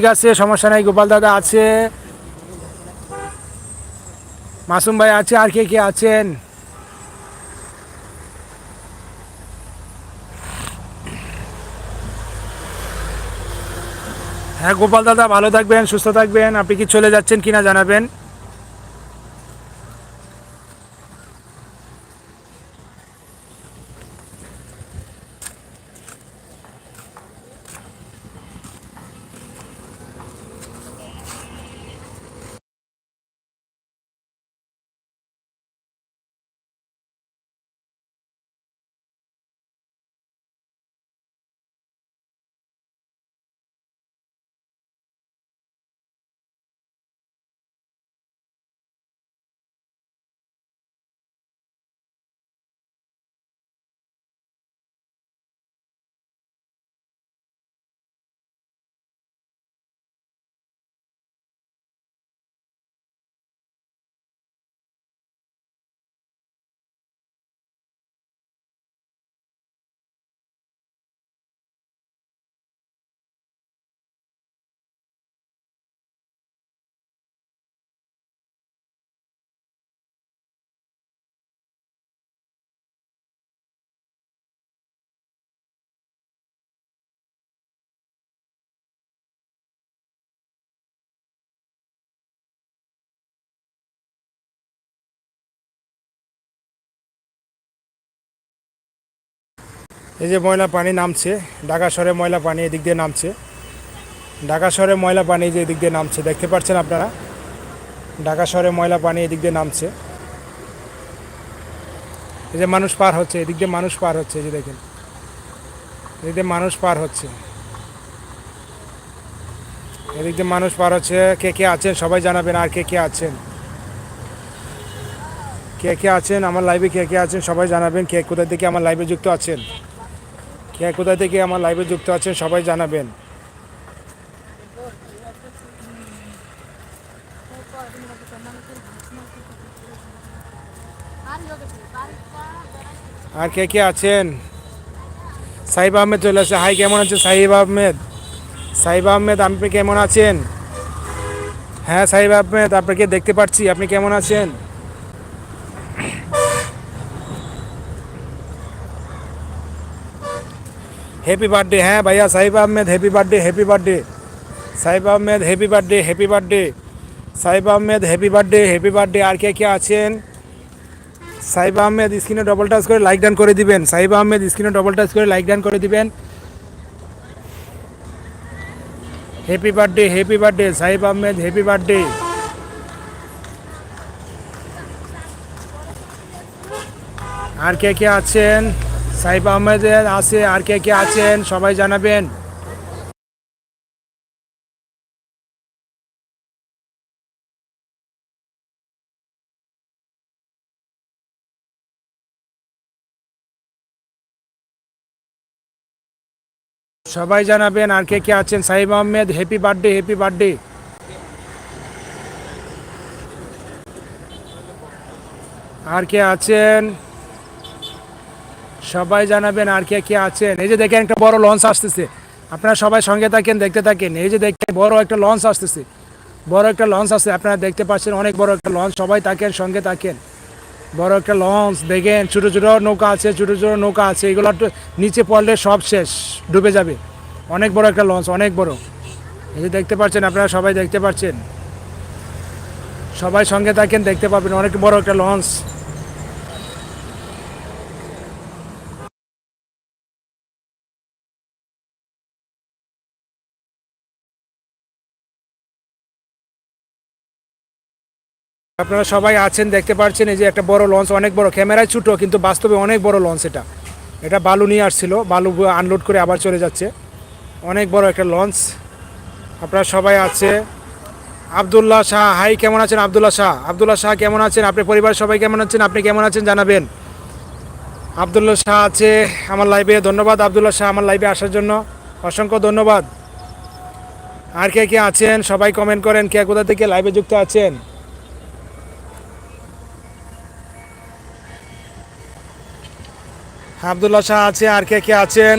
ঠিক আছে, সমস্যা নাই, গোপাল দাদা আছে। মাসুম ভাই আছে, আর কে কে আছেন? হ্যাঁ গোপাল দাদা ভালো থাকবেন, সুস্থ থাকবেন। আপনি কি চলে যাচ্ছেন কিনা জানাবেন। এই যে ময়লা পানি নামছে, ঢাকা শহরে ময়লা পানি এদিক দিয়ে নামছে। ঢাকা শহরে ময়লা পানি যে এদিক দিয়ে নামছে, দেখতে পাচ্ছেন আপনারা? ঢাকা শহরে ময়লা পানি এদিক দিয়ে নামছে। এই যে মানুষ পার হচ্ছে, এদিক দিয়ে মানুষ পার হচ্ছে, এই যে দেখেন। এদিক দিয়ে মানুষ পার হচ্ছে। এদিক দিয়ে মানুষ পার হচ্ছে, কে কে আছেন সবাই জানাবেন আর কে কে আছেন। কে কে আছেন, আমার লাইভে কে কে আছেন সবাই জানাবেন, কে কোথা থেকে আমার লাইভে যুক্ত আছেন। কে কোথা থেকে আমার লাইভে যুক্ত আছেন সবাই জানাবেন। আর কে কে আছেন? সাহিব আহমেদ চলে আসছে। হাই কেমন আছে সাহিব আহমেদ? সাহিব আহমেদ, আপনি কেমন আছেন? হ্যাঁ সাহিব আহমেদ, আপনাকে দেখতে পাচ্ছি। আপনি কেমন আছেন? হ্যাপি বার্থডে হ্যাঁ ভাইয়া, Sahib Ahmed happy birthday happy birthday Sahib Ahmed happy birthday happy birthday Sahib Ahmed happy birthday happy birthday আর কে কে আছেন? সাহিব আহমেদ স্ক্রিনে ডবল টাচ করে লাইক ডান করে দিবেন। সাহিব আহমেদ স্ক্রিনে ডবল টাচ করে লাইক ডান করে দিবেন। Happy birthday happy birthday Sahib Ahmed happy birthday আর কে কে আছেন? সাহিব আহমেদের আছে, আর কে কে আছেন সবাই জানাবেন। সবাই জানাবেন, আর কে কে আছেন? Sahib Ahmed happy birthday happy birthday আর কে আছেন? সবাই জানাবেন আর কে কে আছেন। এই যে দেখেন একটা বড় লঞ্চ আসতেছে। আপনারা সবাই সঙ্গে থাকেন, দেখতে থাকেন। এই যে দেখেন বড় একটা লঞ্চ আসতেছে। বড় একটা লঞ্চ আসছে। আপনারা দেখতে পাচ্ছেন অনেক বড় একটা লঞ্চ। সবাই থাকেন, সঙ্গে থাকেন। বড় একটা লঞ্চ। দেখেন ছোটো ছোটো নৌকা আছে, ছোটো ছোটো নৌকা আছে। এগুলো নিচে পড়লে সব শেষ, ডুবে যাবে। অনেক বড় একটা লঞ্চ, অনেক বড়। এই যে দেখতে পাচ্ছেন, আপনারা সবাই দেখতে পাচ্ছেন। সবাই সঙ্গে থাকেন, দেখতে পাবেন। অনেক বড় একটা লঞ্চ। আপনারা সবাই আছেন, দেখতে পাচ্ছেন এই যে একটা বড় লঞ্চ অনেক বড় ক্যামেরায় ছোটো, কিন্তু বাস্তবে অনেক বড় লঞ্চ এটা। এটা বালু নিয়ে আসছিল, বালু আনলোড করে আবার চলে যাচ্ছে। অনেক বড় একটা লঞ্চ আপনারা সবাই আছে। আবদুল্লাহ শাহ হাই কেমন আছেন আবদুল্লাহ শাহ? আবদুল্লাহ শাহ, কেমন আছেন? আপনার পরিবারের সবাই কেমন আছেন? আপনি কেমন আছেন জানাবেন। আবদুল্লাহ শাহ আছে আমার লাইভে ধন্যবাদ আবদুল্লাহ শাহ আমার লাইভে আসার জন্য। অসংখ্য ধন্যবাদ। আর কে কে আছেন? সবাই কমেন্ট করেন, কে কোথা থেকে লাইভে যুক্ত আছেন? আবদুল্লাহ শাহ আছে আর কে কে আছেন?